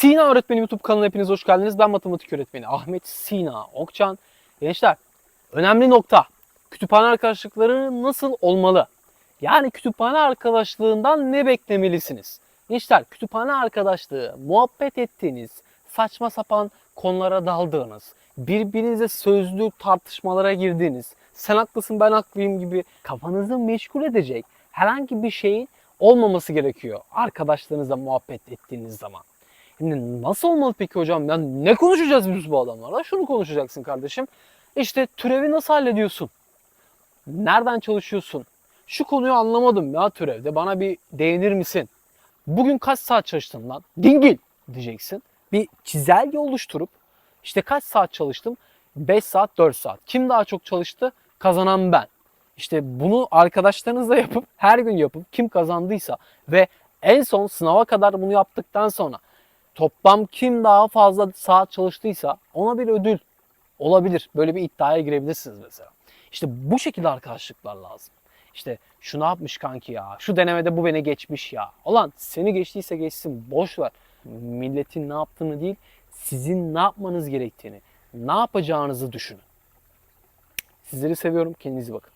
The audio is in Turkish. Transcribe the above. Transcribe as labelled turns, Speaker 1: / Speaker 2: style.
Speaker 1: Sina Öğretmeni YouTube kanalına hepiniz hoş geldiniz. Ben matematik öğretmeni Ahmet Sina Okçan. Gençler, önemli nokta. Kütüphane arkadaşlıkları nasıl olmalı? Yani kütüphane arkadaşlığından ne beklemelisiniz? Gençler, kütüphane arkadaşlığı, muhabbet ettiğiniz, saçma sapan konulara daldığınız, birbirinize sözlü tartışmalara girdiğiniz, sen haklısın ben haklıyım gibi kafanızı meşgul edecek herhangi bir şeyin olmaması gerekiyor arkadaşlarınızla muhabbet ettiğiniz zaman. Şimdi nasıl olmalı peki hocam? Ya ne konuşacağız biz bu adamlarla? Şunu konuşacaksın kardeşim. İşte türevi nasıl hallediyorsun? Nereden çalışıyorsun? Şu konuyu anlamadım ya türevde. Bana bir değinir misin? Bugün kaç saat çalıştın lan? Dingil diyeceksin. Bir çizelge oluşturup işte kaç saat çalıştım? 5 saat 4 saat. Kim daha çok çalıştı? Kazanan ben. İşte bunu arkadaşlarınızla yapıp her gün yapıp kim kazandıysa ve en son sınava kadar bunu yaptıktan sonra toplam kim daha fazla saat çalıştıysa ona bir ödül olabilir. Böyle bir iddiaya girebilirsiniz mesela. İşte bu şekilde arkadaşlıklar lazım. İşte şu ne yapmış kanki ya? Şu denemede bu beni geçmiş ya. Ulan seni geçtiyse geçsin boş ver. Milletin ne yaptığını değil, sizin ne yapmanız gerektiğini, ne yapacağınızı düşünün. Sizleri seviyorum. Kendinize bakın.